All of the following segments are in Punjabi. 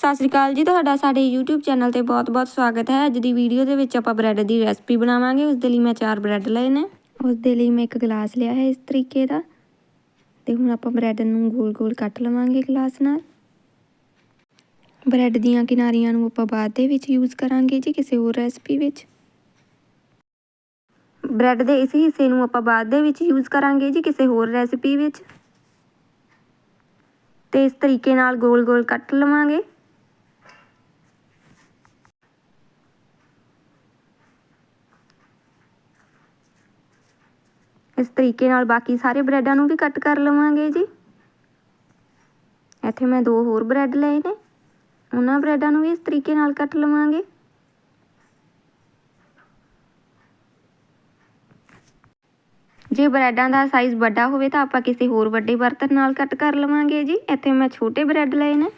ਸਤਿ ਸ਼੍ਰੀ ਅਕਾਲ ਜੀ ਤੁਹਾਡਾ ਸਾਡੇ YouTube ਚੈਨਲ ਤੇ ਬਹੁਤ-ਬਹੁਤ ਸਵਾਗਤ ਹੈ। ਅੱਜ ਦੀ ਵੀਡੀਓ ਦੇ ਵਿੱਚ ਆਪਾਂ ਬ੍ਰੈਡ ਦੀ ਰੈਸਪੀ ਬਣਾਵਾਂਗੇ। ਉਸ ਦੇ ਲਈ ਮੈਂ ਚਾਰ ਬ੍ਰੈਡ ਲਏ ਨੇ। ਉਸ ਦੇ ਲਈ ਮੈਂ ਇੱਕ ਗਲਾਸ ਲਿਆ ਹੈ ਇਸ ਤਰੀਕੇ ਦਾ। ਤੇ ਹੁਣ ਆਪਾਂ ਬ੍ਰੈਡ ਨੂੰ ਗੋਲ-ਗੋਲ ਕੱਟ ਲਵਾਂਗੇ ਗਲਾਸ ਨਾਲ। ਬ੍ਰੈਡ ਦੀਆਂ ਕਿਨਾਰੀਆਂ ਨੂੰ ਆਪਾਂ ਬਾਅਦ ਦੇ ਵਿੱਚ ਯੂਜ਼ ਕਰਾਂਗੇ ਜੀ ਕਿਸੇ ਹੋਰ ਰੈਸਪੀ ਵਿੱਚ। ਬ੍ਰੈਡ ਦੇ ਇਸ ਹਿੱਸੇ ਨੂੰ ਆਪਾਂ ਬਾਅਦ ਦੇ ਵਿੱਚ ਯੂਜ਼ ਕਰਾਂਗੇ ਜੀ ਕਿਸੇ ਹੋਰ ਰੈਸਪੀ ਵਿੱਚ। ਤੇ ਇਸ ਤਰੀਕੇ ਨਾਲ ਗੋਲ-ਗੋਲ ਕੱਟ ਲਵਾਂਗੇ। ਇਸ ਤਰੀਕੇ ਨਾਲ ਬਾਕੀ ਸਾਰੇ ਬ੍ਰੈਡਾਂ ਨੂੰ ਵੀ ਕੱਟ ਕਰ ਲਵਾਂਗੇ ਜੀ। ਇੱਥੇ ਮੈਂ ਦੋ ਹੋਰ ਬ੍ਰੈਡ ਲਏ ਨੇ। ਉਹਨਾਂ ਬ੍ਰੈਡਾਂ ਨੂੰ ਵੀ ਇਸ ਤਰੀਕੇ ਨਾਲ ਕੱਟ ਲਵਾਂਗੇ। ਜੇ ਬ੍ਰੈਡਾਂ ਦਾ ਸਾਈਜ਼ ਵੱਡਾ ਹੋਵੇ ਤਾਂ ਆਪਾਂ ਕਿਸੇ ਹੋਰ ਵੱਡੇ ਬਰਤਨ ਨਾਲ ਕੱਟ ਕਰ ਲਵਾਂਗੇ ਜੀ। ਇੱਥੇ ਮੈਂ ਛੋਟੇ ਬ੍ਰੈਡ ਲਏ ਨੇ।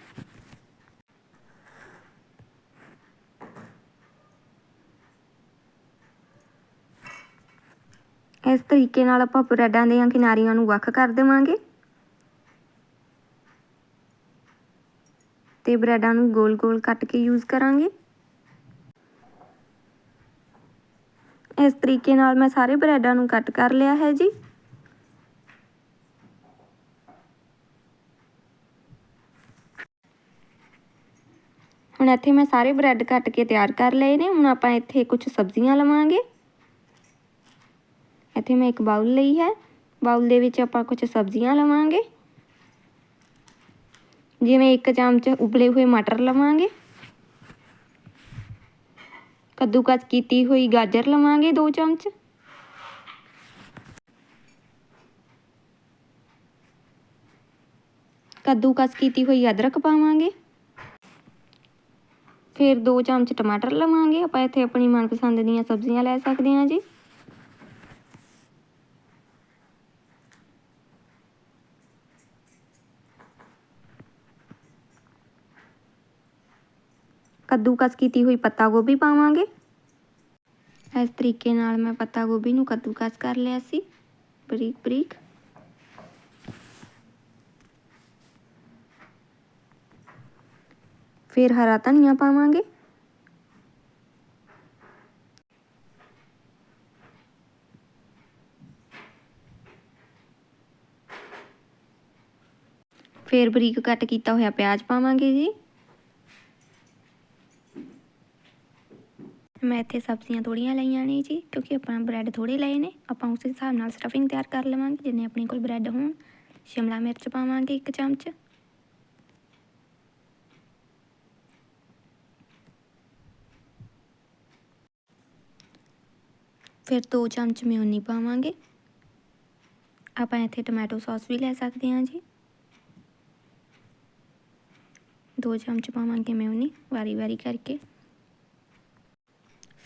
ਇਸ ਤਰੀਕੇ ਨਾਲ ਆਪਾਂ ਬ੍ਰੈਡਾਂ ਦੀਆਂ ਕਿਨਾਰੀਆਂ ਨੂੰ ਵੱਖ ਕਰ ਦੇਵਾਂਗੇ। ਤੇ ਬ੍ਰੈਡਾਂ ਨੂੰ ਗੋਲ-ਗੋਲ ਕੱਟ ਕੇ ਯੂਜ਼ ਕਰਾਂਗੇ। ਇਸ ਤਰੀਕੇ ਨਾਲ ਮੈਂ ਸਾਰੇ ਬ੍ਰੈਡਾਂ ਨੂੰ ਕੱਟ ਕਰ ਲਿਆ ਹੈ ਜੀ। ਹੁਣ ਇੱਥੇ ਮੈਂ ਸਾਰੇ ਬ੍ਰੈਡ ਕੱਟ ਕੇ ਤਿਆਰ ਕਰ ਲਏ ਨੇ। ਹੁਣ ਆਪਾਂ ਇੱਥੇ ਕੁਝ ਸਬਜ਼ੀਆਂ ਲਵਾਂਗੇ। ਇੱਥੇ ਮੈਂ ਇੱਕ ਬਾਉਲ ਲਈ ਹੈ। ਬਾਉਲ ਦੇ ਵਿੱਚ ਆਪਾਂ ਕੁਝ ਸਬਜ਼ੀਆਂ ਲਵਾਂਗੇ। ਜਿਵੇਂ ਇੱਕ ਚਮਚ ਉਬਲੇ ਹੋਏ ਮਟਰ ਲਵਾਂਗੇ। ਕੱਦੂਕਸ ਕੀਤੀ ਹੋਈ ਗਾਜਰ ਲਵਾਂਗੇ 2 ਚਮਚ। ਕੱਦੂਕਸ ਕੀਤੀ ਹੋਈ ਅਦਰਕ ਪਾਵਾਂਗੇ। ਫਿਰ 2 ਚਮਚ ਟਮਾਟਰ ਲਵਾਂਗੇ। ਆਪਾਂ ਇੱਥੇ ਆਪਣੀ ਮਨਪਸੰਦ ਦੀਆਂ ਸਬਜ਼ੀਆਂ ਲੈ ਸਕਦੇ ਹਾਂ ਜੀ। ਕੱਦੂਕਸ ਕੀਤੀ ਹੋਈ ਪੱਤਾ ਗੋਭੀ ਪਾਵਾਂਗੇ। ਇਸ ਤਰੀਕੇ ਨਾਲ ਮੈਂ ਪੱਤਾ ਗੋਭੀ ਨੂੰ ਕੱਦੂਕਸ ਕਰ ਲਿਆ ਸੀ। ਬਰੀਕ ਬਰੀਕ। ਫਿਰ ਹਰਾ ਧਨੀਆ ਪਾਵਾਂਗੇ। ਫਿਰ ਬਰੀਕ ਕੱਟ ਕੀਤਾ ਹੋਇਆ ਪਿਆਜ਼ ਪਾਵਾਂਗੇ ਜੀ। ਮੈਂ ਇੱਥੇ ਸਬਜ਼ੀਆਂ ਥੋੜੀਆਂ ਲਈਆਂ ਨੇ ਜੀ, ਕਿਉਂਕਿ ਆਪਾਂ ਬ੍ਰੈਡ ਥੋੜੇ ਲਏ ਨੇ, ਆਪਾਂ ਉਸ ਹਿਸਾਬ ਨਾਲ ਸਟਫਿੰਗ ਤਿਆਰ ਕਰ ਲਵਾਂਗੇ, ਜਿੰਨੇ ਆਪਣੇ ਕੋਲ ਬ੍ਰੈਡ ਹੋਣ। ਸ਼ਿਮਲਾ ਮਿਰਚ ਪਾਵਾਂਗੇ ਇੱਕ ਚਮਚ। ਫਿਰ 2 ਚਮਚ ਮਿਓਨੀ ਪਾਵਾਂਗੇ। ਆਪਾਂ ਇੱਥੇ ਟੋਮੈਟੋ ਸੌਸ ਵੀ ਲੈ ਸਕਦੇ ਹਾਂ ਜੀ। 2 ਚਮਚ ਪਾਵਾਂਗੇ ਮਿਓਨੀ ਵਾਰੀ ਵਾਰੀ ਕਰਕੇ।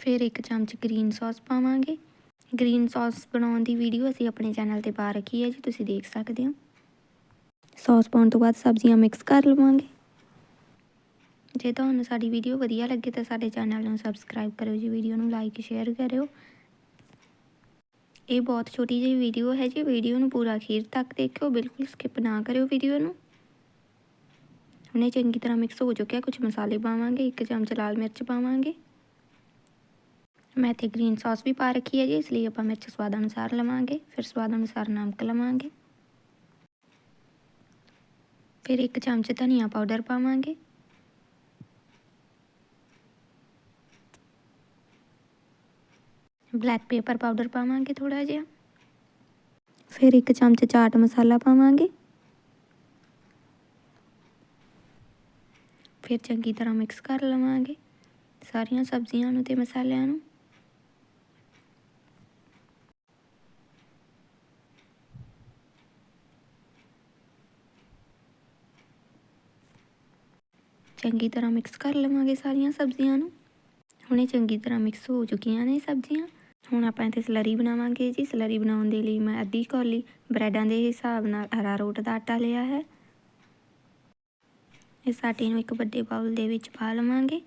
ਫਿਰ ਇੱਕ ਚਮਚ ਗ੍ਰੀਨ ਸੌਸ ਪਾਵਾਂਗੇ। ਗ੍ਰੀਨ ਸੌਸ ਬਣਾਉਣ ਦੀ ਵੀਡੀਓ ਅਸੀਂ ਆਪਣੇ ਚੈਨਲ ਤੇ ਪਾ ਰੱਖੀ ਹੈ ਜੀ, ਤੁਸੀਂ ਦੇਖ ਸਕਦੇ ਹੋ। ਸੌਸ ਪਾਉਣ ਤੋਂ ਬਾਅਦ ਸਬਜ਼ੀਆਂ ਮਿਕਸ ਕਰ ਲਵਾਂਗੇ। ਜੇ ਤੁਹਾਨੂੰ ਸਾਡੀ ਵੀਡੀਓ ਵਧੀਆ ਲੱਗੇ ਤਾਂ ਸਾਡੇ ਚੈਨਲ ਨੂੰ ਸਬਸਕ੍ਰਾਈਬ ਕਰੋ ਜੀ ਵੀਡੀਓ ਨੂੰ ਲਾਈਕ ਸ਼ੇਅਰ ਕਰਿਓ। ਇਹ ਬਹੁਤ ਛੋਟੀ ਜਿਹੀ ਵੀਡੀਓ ਹੈ ਜੀ ਵੀਡੀਓ ਨੂੰ ਪੂਰਾ ਅਖੀਰ ਤੱਕ ਦੇਖਿਓ, ਬਿਲਕੁਲ ਸਕਿਪ ਨਾ ਕਰਿਓ ਵੀਡੀਓ ਨੂੰ। ਹੁਣੇ ਚੰਗੀ ਤਰ੍ਹਾਂ ਮਿਕਸ ਹੋ ਚੁੱਕਿਆ ਕੁਝ ਮਸਾਲੇ ਪਾਵਾਂਗੇ, ਇੱਕ ਚਮਚ ਲਾਲ ਮਿਰਚ ਪਾਵਾਂਗੇ। ਮੈਂ ਇੱਥੇ ਗ੍ਰੀਨ ਸੌਸ ਵੀ ਪਾ ਰੱਖੀ ਹੈ ਜੀ ਇਸ ਲਈ ਆਪਾਂ ਮਿਰਚ ਸਵਾਦ ਅਨੁਸਾਰ ਲਵਾਂਗੇ, ਫਿਰ ਸਵਾਦ ਅਨੁਸਾਰ ਨਮਕ ਲਵਾਂਗੇ। ਫਿਰ ਇੱਕ ਚਮਚ ਧਨੀਆ ਪਾਊਡਰ ਪਾਵਾਂਗੇ। ਬਲੈਕ ਪੇਪਰ ਪਾਊਡਰ ਪਾਵਾਂਗੇ ਥੋੜਾ ਜਿਹਾ। ਫਿਰ ਇੱਕ ਚਮਚ ਚਾਟ ਮਸਾਲਾ ਪਾਵਾਂਗੇ। ਫਿਰ ਚੰਗੀ ਤਰ੍ਹਾਂ ਮਿਕਸ ਕਰ ਲਵਾਂਗੇ ਸਾਰੀਆਂ ਸਬਜ਼ੀਆਂ ਨੂੰ ਤੇ ਮਸਾਲਿਆਂ ਨੂੰ। ਚੰਗੀ ਤਰ੍ਹਾਂ ਮਿਕਸ ਕਰ ਲਵਾਂਗੇ ਸਾਰੀਆਂ ਸਬਜ਼ੀਆਂ ਨੂੰ। ਹੁਣੇ ਚੰਗੀ ਤਰ੍ਹਾਂ ਮਿਕਸ ਹੋ ਚੁੱਕੀਆਂ ਨੇ ਸਬਜ਼ੀਆਂ। ਹੁਣ ਆਪਾਂ ਇੱਥੇ ਸਲਰੀ ਬਣਾਵਾਂਗੇ ਜੀ। ਸਲਰੀ ਬਣਾਉਣ ਦੇ ਲਈ ਮੈਂ ਅੱਧੀ ਕੌਲੀ ਬ੍ਰੈਡਾਂ ਦੇ ਹਿਸਾਬ ਨਾਲ ਅਰਾਰੋਟ ਦਾ ਆਟਾ ਲਿਆ ਹੈ। ਇਸ ਆਟੇ ਨੂੰ ਇੱਕ ਵੱਡੇ ਬਾਉਲ ਦੇ ਵਿੱਚ ਪਾ ਲਵਾਂਗੇ।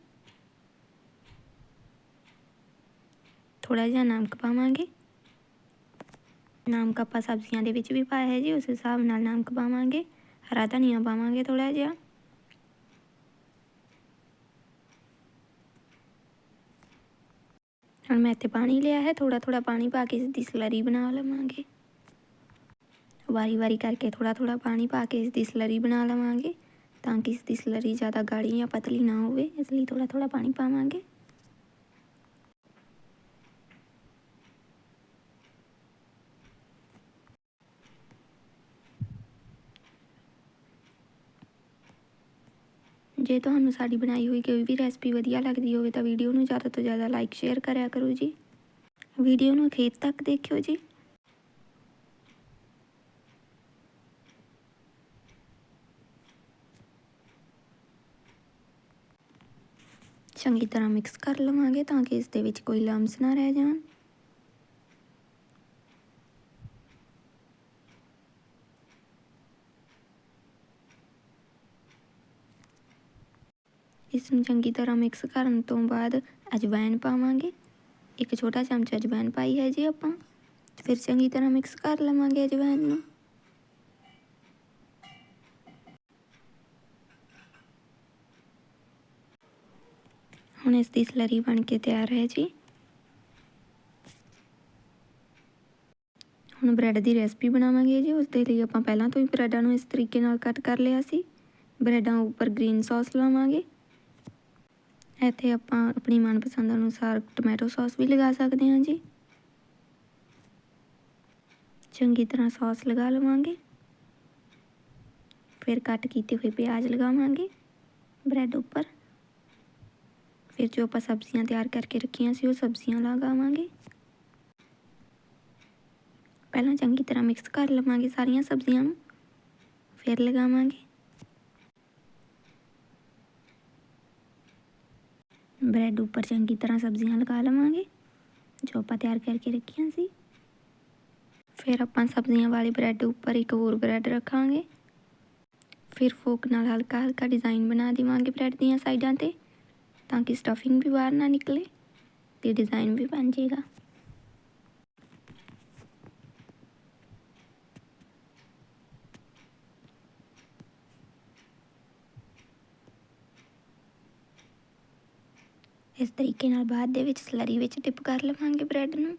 ਥੋੜਾ ਜਿਹਾ ਨਮਕ ਪਾਵਾਂਗੇ। ਨਮਕ ਆਪਾਂ ਸਬਜ਼ੀਆਂ ਦੇ ਵਿੱਚ ਵੀ ਪਾਇਆ ਹੈ ਜੀ। ਉਸ ਹਿਸਾਬ ਨਾਲ ਨਮਕ ਪਾਵਾਂਗੇ। ਹਰਾ ਧਨੀਆ ਪਾਵਾਂਗੇ ਥੋੜਾ ਜਿਹਾ। ਹੁਣ ਮੈਂ ਇੱਥੇ ਪਾਣੀ ਲਿਆ ਹੈ ਥੋੜਾ ਥੋੜਾ ਪਾਣੀ ਪਾ ਕੇ ਇਸ ਦੀ ਸਲਰੀ ਬਣਾ ਲਵਾਂਗੇ ਵਾਰੀ ਵਾਰੀ ਕਰਕੇ ਥੋੜਾ ਥੋੜਾ ਪਾਣੀ ਪਾ ਕੇ ਇਸ ਦੀ ਸਲਰੀ ਬਣਾ ਲਵਾਂਗੇ ਤਾਂ ਕਿ ਇਸ ਦੀ ਸਲਰੀ ਜ਼ਿਆਦਾ ਗਾੜੀ ਜਾਂ ਪਤਲੀ ਨਾ ਹੋਵੇ ਇਸ ਲਈ ਥੋੜਾ ਥੋੜਾ ਪਾਣੀ ਪਾਵਾਂਗੇ ਜੇ ਤੁਹਾਨੂੰ ਸਾਡੀ ਬਣਾਈ ਹੋਈ ਕੋਈ ਵੀ ਰੈਸਪੀ ਵਧੀਆ ਲੱਗਦੀ ਹੋਵੇ ਤਾਂ ਵੀਡੀਓ ਨੂੰ ਜ਼ਿਆਦਾ ਤੋਂ ਜ਼ਿਆਦਾ ਲਾਈਕ ਸ਼ੇਅਰ ਕਰਿਆ ਕਰੋ ਜੀ। ਵੀਡੀਓ ਨੂੰ ਅਖੀਰ ਤੱਕ ਦੇਖਿਓ ਜੀ। ਚੰਗੀ ਤਰ੍ਹਾਂ ਮਿਕਸ ਕਰ ਲਵਾਂਗੇ ਤਾਂ ਕਿ ਇਸ ਦੇ ਵਿੱਚ ਕੋਈ ਲੰਮਸ ਨਾ ਰਹਿ ਜਾਣ। ਇਸ ਨੂੰ ਚੰਗੀ ਤਰ੍ਹਾਂ ਮਿਕਸ ਕਰਨ ਤੋਂ ਬਾਅਦ ਅਜਵਾਇਣ ਪਾਵਾਂਗੇ। ਇੱਕ ਛੋਟਾ ਚਮਚ ਅਜਵਾਇਣ ਪਾਈ ਹੈ ਜੀ ਆਪਾਂ। ਫਿਰ ਚੰਗੀ ਤਰ੍ਹਾਂ ਮਿਕਸ ਕਰ ਲਵਾਂਗੇ ਅਜਵਾਇਣ ਨੂੰ। ਹੁਣ ਇਸ ਦੀ ਸਲਰੀ ਬਣ ਕੇ ਤਿਆਰ ਹੈ ਜੀ। ਹੁਣ ਬ੍ਰੈਡ ਦੀ ਰੈਸਪੀ ਬਣਾਵਾਂਗੇ ਜੀ। ਉਸ ਦੇ ਲਈ ਆਪਾਂ ਪਹਿਲਾਂ ਤੋਂ ਹੀ ਬ੍ਰੈਡਾਂ ਨੂੰ ਇਸ ਤਰੀਕੇ ਨਾਲ ਕੱਟ ਕਰ ਲਿਆ ਸੀ। ਬ੍ਰੈਡਾਂ ਉੱਪਰ ਗ੍ਰੀਨ ਸੌਸ ਲਾਵਾਂਗੇ। ਇੱਥੇ ਆਪਾਂ ਆਪਣੀ ਮਨਪਸੰਦ ਅਨੁਸਾਰ ਟੋਮੈਟੋ ਸੌਸ ਵੀ ਲਗਾ ਸਕਦੇ ਹਾਂ ਜੀ। ਚੰਗੀ ਤਰ੍ਹਾਂ ਸੌਸ ਲਗਾ ਲਵਾਂਗੇ। ਫਿਰ ਕੱਟ ਕੀਤੇ ਹੋਏ ਪਿਆਜ਼ ਲਗਾਵਾਂਗੇ ਬ੍ਰੈਡ ਉੱਪਰ। ਫਿਰ ਜੋ ਆਪਾਂ ਸਬਜ਼ੀਆਂ ਤਿਆਰ ਕਰਕੇ ਰੱਖੀਆਂ ਸੀ ਉਹ ਸਬਜ਼ੀਆਂ ਲਗਾਵਾਂਗੇ ਪਹਿਲਾਂ ਚੰਗੀ ਤਰ੍ਹਾਂ ਮਿਕਸ ਕਰ ਲਵਾਂਗੇ ਸਾਰੀਆਂ ਸਬਜ਼ੀਆਂ ਨੂੰ। ਫਿਰ ਲਗਾਵਾਂਗੇ। ਬ੍ਰੈਡ ਉੱਪਰ ਚੰਗੀ ਤਰ੍ਹਾਂ ਸਬਜ਼ੀਆਂ ਲਗਾ ਲਵਾਂਗੇ ਜੋ ਆਪਾਂ ਤਿਆਰ ਕਰਕੇ ਰੱਖੀਆਂ ਸੀ ਫਿਰ ਆਪਾਂ ਸਬਜ਼ੀਆਂ ਵਾਲੇ ਬ੍ਰੈਡ ਉੱਪਰ ਇੱਕ ਹੋਰ ਬ੍ਰੈਡ ਰੱਖਾਂਗੇ ਫਿਰ ਫੋਕ ਨਾਲ ਹਲਕਾ ਹਲਕਾ ਡਿਜ਼ਾਈਨ ਬਣਾ ਦੇਵਾਂਗੇ ਬ੍ਰੈਡ ਦੀਆਂ ਸਾਈਡਾਂ ਤੇ ਤਾਂ ਕਿ ਸਟਫਿੰਗ ਵੀ ਬਾਹਰ ਨਾ ਨਿਕਲੇ ਤੇ ਡਿਜ਼ਾਈਨ ਵੀ ਬਣ ਜਾਏਗਾ ਇਸ ਤਰੀਕੇ ਨਾਲ ਬਾਅਦ ਦੇ ਵਿੱਚ ਸਲਰੀ ਵਿੱਚ ਡਿਪ ਕਰ ਲਵਾਂਗੇ ਬ੍ਰੈਡ ਨੂੰ।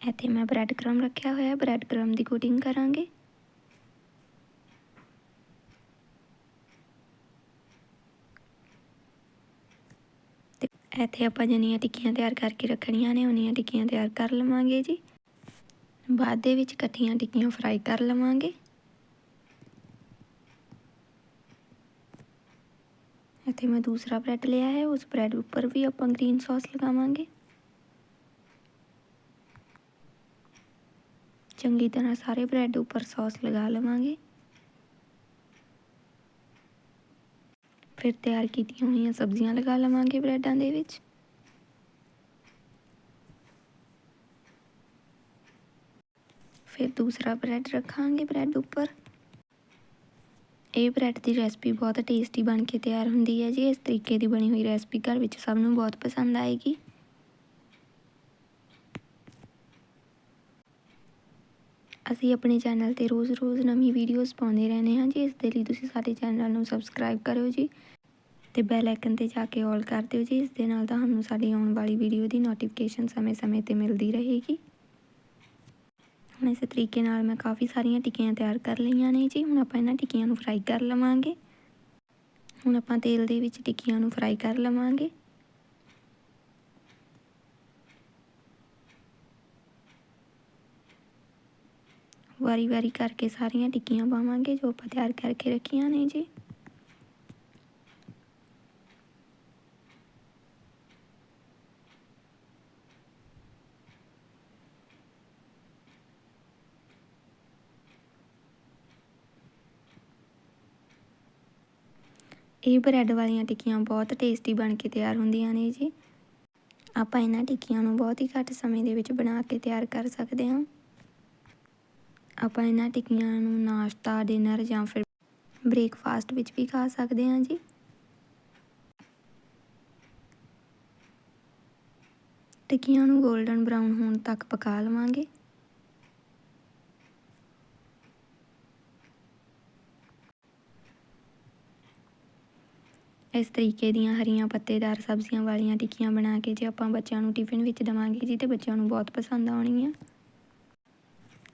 ਇੱਥੇ ਮੈਂ ਬ੍ਰੈਡ ਕ੍ਰਮ ਰੱਖਿਆ ਹੋਇਆ ਬ੍ਰੈਡ ਕ੍ਰਮ ਦੀ ਕੋਟਿੰਗ ਕਰਾਂਗੇ। ਤੇ ਇੱਥੇ ਆਪਾਂ ਜਿੰਨੀਆਂ ਟਿੱਕੀਆਂ ਤਿਆਰ ਕਰਕੇ ਰੱਖਣੀਆਂ ਨੇ, ਉਨੀਆਂ ਟਿੱਕੀਆਂ ਤਿਆਰ ਕਰ ਲਵਾਂਗੇ ਜੀ। ਬਾਅਦ ਦੇ ਵਿੱਚ ਇਕੱਠੀਆਂ ਟਿੱਕੀਆਂ ਫਰਾਈ ਕਰ ਲਵਾਂਗੇ। ਇੱਥੇ ਮੈਂ ਦੂਸਰਾ ਬ੍ਰੈਡ ਲਿਆ ਹੈ ਉਸ ਬ੍ਰੈਡ ਉੱਪਰ ਵੀ ਆਪਾਂ ਗ੍ਰੀਨ ਸੌਸ ਲਗਾਵਾਂਗੇ ਚੰਗੀ ਤਰ੍ਹਾਂ ਸਾਰੇ ਬ੍ਰੈਡ ਉੱਪਰ ਸੌਸ ਲਗਾ ਲਵਾਂਗੇ ਫਿਰ ਤਿਆਰ ਕੀਤੀਆਂ ਹੋਈਆਂ ਸਬਜ਼ੀਆਂ ਲਗਾ ਲਵਾਂਗੇ ਬ੍ਰੈਡਾਂ ਦੇ ਵਿੱਚ। ਫਿਰ ਦੂਸਰਾ ਬ੍ਰੈਡ ਰੱਖਾਂਗੇ ਬ੍ਰੈਡ ਉੱਪਰ ਇਹ ਬ੍ਰੈਡ ਦੀ ਰੈਸਪੀ ਬਹੁਤ ਟੇਸਟੀ ਬਣ ਕੇ ਤਿਆਰ ਹੁੰਦੀ ਹੈ ਜੀ। ਇਸ ਤਰੀਕੇ ਦੀ ਬਣੀ ਹੋਈ ਰੈਸਪੀ ਘਰ ਵਿੱਚ ਸਭ ਨੂੰ ਬਹੁਤ ਪਸੰਦ ਆਏਗੀ। ਅਸੀਂ ਆਪਣੇ ਚੈਨਲ ਤੇ ਰੋਜ਼-ਰੋਜ਼ ਨਵੀਂ ਵੀਡੀਓਜ਼ ਪਾਉਂਦੇ ਰਹਿੰਦੇ ਹਾਂ ਜੀ। ਇਸ ਦੇ ਲਈ ਤੁਸੀਂ ਸਾਡੇ ਚੈਨਲ ਨੂੰ ਸਬਸਕ੍ਰਾਈਬ ਕਰਿਓ ਜੀ ਤੇ ਬੈਲ ਆਈਕਨ ਤੇ ਜਾ ਕੇ ਆਲ ਕਰ ਦਿਓ ਜੀ। ਇਸ ਦੇ ਨਾਲ ਤੁਹਾਨੂੰ ਸਾਡੀ ਆਉਣ ਵਾਲੀ ਵੀਡੀਓ ਦੀ ਨੋਟੀਫਿਕੇਸ਼ਨ ਸਮੇਂ-ਸਮੇਂ ਤੇ ਮਿਲਦੀ ਰਹੇਗੀ। ਹੁਣ ਇਸ ਤਰੀਕੇ ਨਾਲ ਮੈਂ ਕਾਫੀ ਸਾਰੀਆਂ ਟਿੱਕੀਆਂ ਤਿਆਰ ਕਰ ਲਈਆਂ ਨੇ ਜੀ। ਹੁਣ ਆਪਾਂ ਇਹਨਾਂ ਟਿੱਕੀਆਂ ਨੂੰ ਫਰਾਈ ਕਰ ਲਵਾਂਗੇ। ਹੁਣ ਆਪਾਂ ਤੇਲ ਦੇ ਵਿੱਚ ਟਿੱਕੀਆਂ ਨੂੰ ਫਰਾਈ ਕਰ ਲਵਾਂਗੇ। ਵਾਰੀ-ਵਾਰੀ ਕਰਕੇ ਸਾਰੀਆਂ ਟਿੱਕੀਆਂ ਪਾਵਾਂਗੇ ਜੋ ਆਪਾਂ ਤਿਆਰ ਕਰਕੇ ਰੱਖੀਆਂ ਨੇ ਜੀ। ਇਹ ਬ੍ਰੈਡ ਵਾਲੀਆਂ ਟਿੱਕੀਆਂ ਬਹੁਤ ਟੇਸਟੀ ਬਣ ਕੇ ਤਿਆਰ ਹੁੰਦੀਆਂ ਨੇ ਜੀ। ਆਪਾਂ ਇਹਨਾਂ ਟਿੱਕੀਆਂ ਨੂੰ ਬਹੁਤ ਹੀ ਘੱਟ ਸਮੇਂ ਦੇ ਵਿੱਚ ਬਣਾ ਕੇ ਤਿਆਰ ਕਰ ਸਕਦੇ ਹਾਂ। ਆਪਾਂ ਇਹਨਾਂ ਟਿੱਕੀਆਂ ਨੂੰ ਨਾਸ਼ਤਾ, ਡਿਨਰ ਜਾਂ ਫਿਰ ਬ੍ਰੇਕਫਾਸਟ ਵਿੱਚ ਵੀ ਖਾ ਸਕਦੇ ਹਾਂ ਜੀ। ਟਿੱਕੀਆਂ ਨੂੰ 골ਡਨ ਬਰਾਊਨ ਹੋਣ ਤੱਕ ਪਕਾ ਲਵਾਂਗੇ। ਇਸ ਤਰੀਕੇ ਦੀਆਂ ਹਰੀਆਂ ਪੱਤੇਦਾਰ ਸਬਜ਼ੀਆਂ ਵਾਲੀਆਂ ਟਿੱਕੀਆਂ ਬਣਾ ਕੇ ਜੇ ਆਪਾਂ ਬੱਚਿਆਂ ਨੂੰ ਟਿਫਿਨ ਵਿੱਚ ਦੇਵਾਂਗੇ ਜੀ ਤੇ ਬੱਚਿਆਂ ਨੂੰ ਬਹੁਤ ਪਸੰਦ ਆਉਣਗੀਆਂ।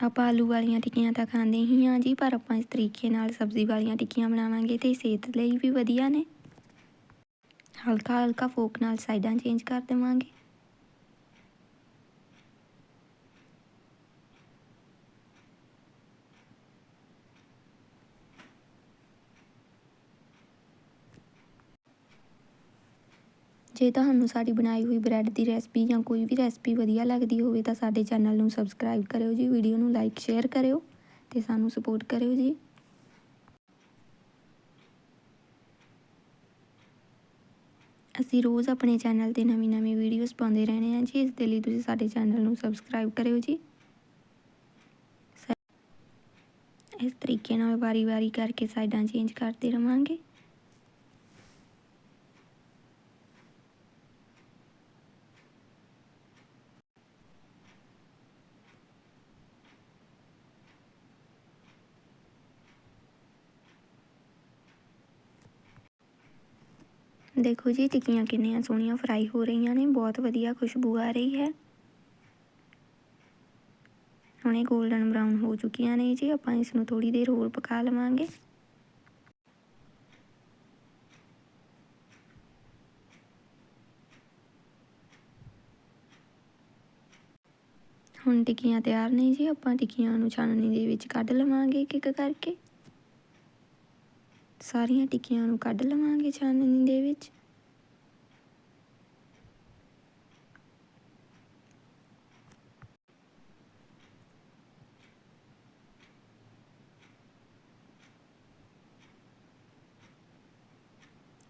ਆਪਾਂ ਆਲੂ ਵਾਲੀਆਂ ਟਿੱਕੀਆਂ ਤਾਂ ਖਾਂਦੇ ਹੀ ਹਾਂ ਜੀ, ਪਰ ਆਪਾਂ ਇਸ ਤਰੀਕੇ ਨਾਲ ਸਬਜ਼ੀ ਵਾਲੀਆਂ ਟਿੱਕੀਆਂ ਬਣਾਵਾਂਗੇ ਤੇ ਸਿਹਤ ਲਈ ਵੀ ਵਧੀਆ ਨੇ। ਹਲਕਾ ਹਲਕਾ ਫੋਕ ਨਾਲ ਸਾਈਡਾਂ ਚੇਂਜ ਕਰ ਦੇਵਾਂਗੇ। ਜੇ ਤੁਹਾਨੂੰ ਸਾਡੀ ਬਣਾਈ ਹੋਈ ਬ੍ਰੈਡ ਦੀ ਰੈਸਪੀ ਜਾਂ ਕੋਈ ਵੀ ਰੈਸਪੀ ਵਧੀਆ ਲੱਗਦੀ ਹੋਵੇ ਤਾਂ ਸਾਡੇ ਚੈਨਲ ਨੂੰ ਸਬਸਕ੍ਰਾਈਬ ਕਰਿਓ ਜੀ, ਵੀਡੀਓ ਨੂੰ ਲਾਈਕ, ਸ਼ੇਅਰ ਕਰਿਓ ਤੇ ਸਾਨੂੰ ਸਪੋਰਟ ਕਰਿਓ ਜੀ। ਅਸੀਂ ਰੋਜ਼ ਆਪਣੇ ਚੈਨਲ ਤੇ ਨਵੀਂ-ਨਵੀਂ ਵੀਡੀਓਜ਼ ਪਾਉਂਦੇ ਰਹਿੰਦੇ ਹਾਂ ਜੀ, ਇਸ ਦੇ ਲਈ ਤੁਸੀਂ ਸਾਡੇ ਚੈਨਲ ਨੂੰ ਸਬਸਕ੍ਰਾਈਬ ਕਰਿਓ ਜੀ। ਇਸ ਤਰੀਕੇ ਨਾਲ ਵਾਰੀ-ਵਾਰੀ ਕਰਕੇ ਸਾਈਡਾਂ ਚੇਂਜ ਕਰਦੇ ਰਵਾਂਗੇ। ਦੇਖੋ ਜੀ, ਟਿੱਕੀਆਂ ਕਿੰਨੀਆਂ ਸੋਹਣੀਆਂ ਫਰਾਈ ਹੋ ਰਹੀਆਂ ਨੇ, ਬਹੁਤ ਵਧੀਆ ਖੁਸ਼ਬੂ ਆ ਰਹੀ ਹੈ। ਹੁਣੇ ਇਹ 골ਡਨ ਬਰਾਊਨ ਹੋ ਚੁੱਕੀਆਂ ਨੇ ਜੀ, ਆਪਾਂ ਇਸ ਨੂੰ ਥੋੜੀ ਦੇਰ ਹੋਰ ਪਕਾ ਲਵਾਂਗੇ। ਹੁਣ ਟਿੱਕੀਆਂ ਤਿਆਰ ਨੇ ਜੀ, ਆਪਾਂ ਟਿੱਕੀਆਂ ਨੂੰ ਛਾਨਣੀ ਦੇ ਵਿੱਚ ਕੱਢ ਲਵਾਂਗੇ ਇੱਕ ਇੱਕ ਕਰਕੇ। ਸਾਰੀਆਂ ਟਿੱਕੀਆਂ ਨੂੰ ਕੱਢ ਲਵਾਂਗੇ ਛਾਨਣੀ ਦੇ ਵਿੱਚ।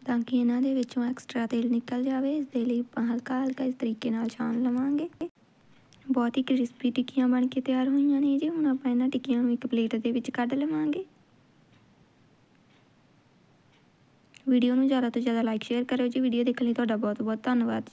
ਤਾਂ ਕਿ ਇਹਨਾਂ ਦੇ ਵਿੱਚੋਂ ਐਕਸਟਰਾ ਤੇਲ ਨਿਕਲ ਜਾਵੇ, ਇਸ ਦੇ ਲਈ ਆਪਾਂ ਹਲਕਾ ਹਲਕਾ ਇਸ ਤਰੀਕੇ ਨਾਲ ਛਾਣ ਲਵਾਂਗੇ। ਬਹੁਤ ਹੀ ਕ੍ਰਿਸਪੀ ਟਿੱਕੀਆਂ ਬਣ ਕੇ ਤਿਆਰ ਹੋਈਆਂ ਨੇ ਜੀ, ਹੁਣ ਆਪਾਂ ਇਹਨਾਂ ਟਿੱਕੀਆਂ ਨੂੰ ਇੱਕ ਪਲੇਟ ਦੇ ਵਿੱਚ ਕੱਢ ਲਵਾਂਗੇ। ਵੀਡੀਓ ਨੂੰ ਜ਼ਿਆਦਾ ਤੋਂ ਜ਼ਿਆਦਾ ਲਾਈਕ ਸ਼ੇਅਰ ਕਰਿਓ ਜੀ। ਵੀਡੀਓ ਦੇਖਣ ਲਈ ਤੁਹਾਡਾ ਬਹੁਤ ਬਹੁਤ ਧੰਨਵਾਦ